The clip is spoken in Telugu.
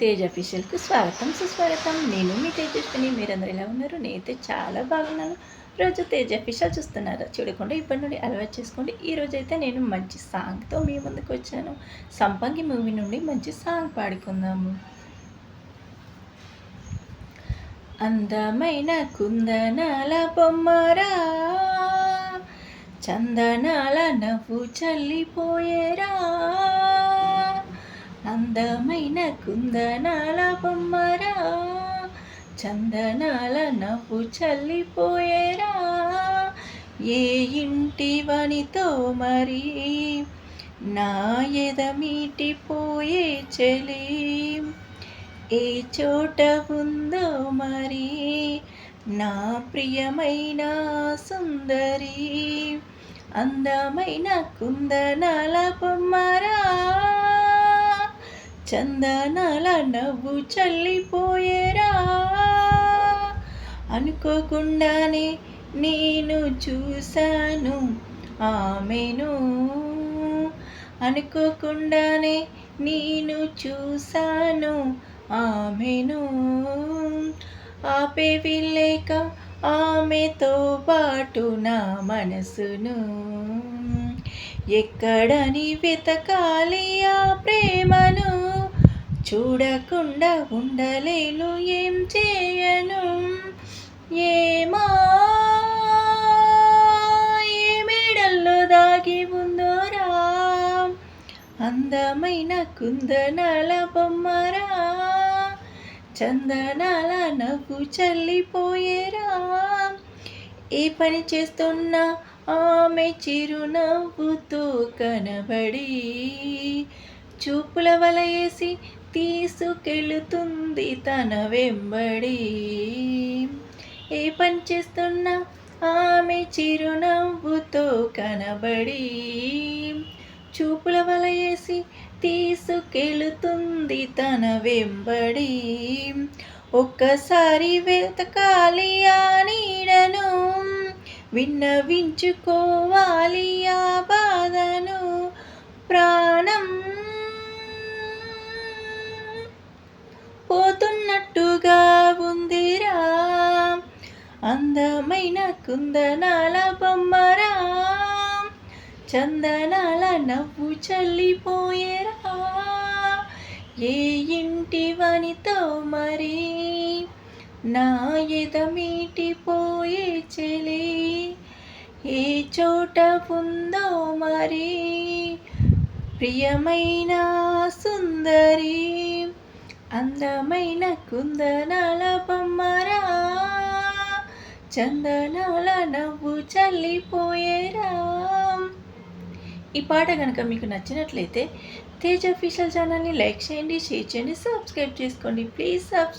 తేజ్ అఫీషియల్కు స్వాగతం సుస్వాగతం. నేను మీ తేజస్విని. మీరందరూ ఎలా ఉన్నారు? నేనైతే చాలా బాగున్నాను. రోజు తేజ్ అఫీషియల్ చూస్తున్నారు. చూడకుండా ఇప్పటి నుండి అలవాటు చేసుకోండి. ఈరోజు అయితే నేను మంచి సాంగ్తో మీ ముందుకు వచ్చాను. సంపంగి మూవీ నుండి మంచి సాంగ్ పాడుకుందాము అందమైన కుందనాల బొమ్మరా చందనాల నవ్వు చల్లిపోయేరా. అందమైన కుందనాల బొమ్మరా చందనాల నవ్వు చల్లిపోయేరా. ఏ ఇంటి వనితో మరి నా ఎద మీటిపోయే చెలి? ఏ చోట ఉందో మరి నా ప్రియమైన సుందరి? అందమైన కుందనాల బొమ్మరా చందనాల నవ్వు చల్లిపోయేరా. అనుకోకుండానే నేను చూశాను ఆమెను. అనుకోకుండానే నేను చూశాను ఆమెను. ఆపే వెళ్ళేక ఆమెతో పాటు నా మనసును. ఎక్కడని వెతకాలి ఆ ప్రేమను. చూడకుండా ఉండలేను ఏం చేయను? ఏమా? ఏ మేడల్లో దాగి ఉందోరా? అందమైన కుందనాల బొమ్మరా? చందనాల నవ్వు చల్లిపోయేరా? ఏ పని చేస్తున్నా ఆమె చిరునవ్వుతో కనబడి చూపుల వలయేసి తీసుకెళుతుంది తన వెంబడి. ఏ పని చేస్తున్నా ఆమె చిరునవ్వుతో కనబడి. చూపుల వలయేసి తీసుకెళుతుంది తన వెంబడి. ఒక్కసారి వెతకాలి ఆ నీడను విన్నవించుకోవాలి ఆ బాధను. ప్రాణం అందమైన కుందనాల బొమ్మరా. చందనాల నవ్వు చల్లిపోయేరా. ఏ ఇంటి వనితో మరి? నా ఎద మీటిపోయే చెలి? ఏ చోట ఉందో మరి? ప్రియమైన సుందరి అందమైన కుందనాల బొమ్మరా. చందనాల నవ్వు చల్లిపోయేరా. ఈ పాట కనుక మీకు నచ్చినట్లయితే తేజ్ అఫీషియల్ ఛానల్ని లైక్ చేయండి షేర్ చేయండి సబ్స్క్రైబ్ చేసుకోండి. Please subscribe